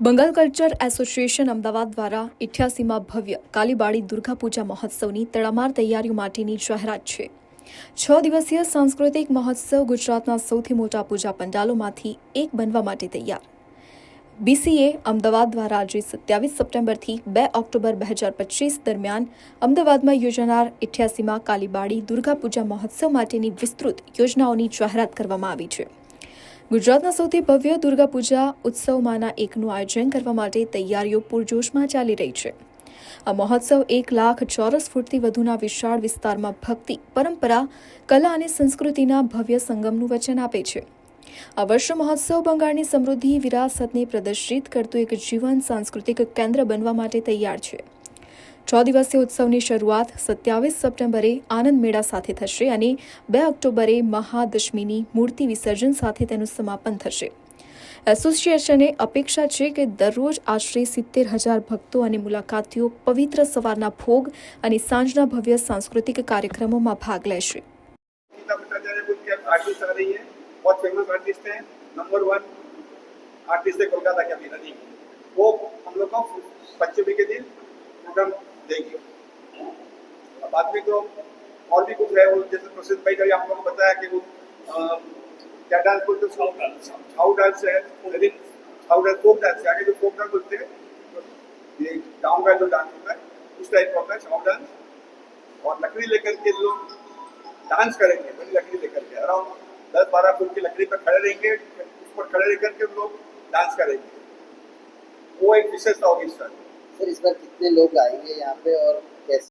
Bengal culture association Ahmedabad દ્વારા ઇઠ્યાસીમાં ભવ્ય કાલીબાડી દુર્ગા પૂજા મહોત્સવની તડામાર તૈયારીઓ માટેની જાહેરાત છે. છ દિવસીય સાંસ્કૃતિક મહોત્સવ ગુજરાતના સૌથી મોટા પૂજા પંડાલોમાંથી એક બનવા માટે તૈયાર. બીસીએ અમદાવાદ દ્વારા આજે સત્યાવીસ સપ્ટેમ્બરથી બે ઓક્ટોબર બે હજાર પચીસ દરમિયાન અમદાવાદમાં યોજાનાર ઇઠ્યાસીમાં કાલીબાડી દુર્ગા પૂજા મહોત્સવ માટેની વિસ્તૃત યોજનાઓની જાહેરાત કરવામાં આવી છે. ગુજરાતના સૌથી ભવ્ય દુર્ગા પૂજા ઉત્સવમાંના એકનું આયોજન કરવા માટે તૈયારીઓ પૂરજોશમાં ચાલી રહી છે. આ મહોત્સવ એક લાખ ચોરસ ફૂટથી વધુના વિશાળ વિસ્તારમાં ભક્તિ, પરંપરા, કલા અને સંસ્કૃતિના ભવ્ય સંગમનું વચન આપે છે. આ વર્ષ મહોત્સવ બંગાળની સમૃદ્ધિ વિરાસતને પ્રદર્શિત કરતું એક જીવન સાંસ્કૃતિક કેન્દ્ર બનવા માટે તૈયાર છે. છ દિવસીય ઉત્સવની શરૂઆત સત્યાવીસ સપ્ટેમ્બરે આનંદ મેળા સાથે થશે અને બે ઓક્ટોબરે મહાદશમીની મૂર્તિ વિસર્જન સાથે તેનું સમાપન થશે એસોસિએશને અપેક્ષા છે કે દરરોજ આશરે સિત્તેર હજાર ભક્તો અને મુલાકાતીઓ પવિત્ર સવારના ભોગ અને સાંજના ભવ્ય સાંસ્કૃતિક કાર્યક્રમોમાં ભાગ લેશે गीता भट्टाचार्य बोल के आर्टिस्ट आ रही है बहुत फेमस आर्टिस्ट है नंबर वन आर्टिस्ट है कोलकाता की अभी नदी वो हम लोग को पंचमी के दिन प्रोग्राम देंगे। बाद में तो और भी कुछ है वो जैसे प्रसिद्ध भाई का आप लोगों को बताया कि वो क्या डांस बोलते हैं छाऊ डांस है लेकिन छाऊ डांस फोक डांस है आगे जो फोक डांस बोलते हैं ये गाँव का जो डांस होता है उस टाइप का होता है छाऊ डांस और लकड़ी लेकर के लोग डांस करेंगे बड़ी लकड़ी लेकर के अराउंड दस बारह फुट की लकड़ी पर खड़े रहेंगे उस पर खड़े रह करके लोग डांस करेंगे। वो एक विशेषता होगी इस साल सर इस बार कितने लोग आएंगे यहाँ पे और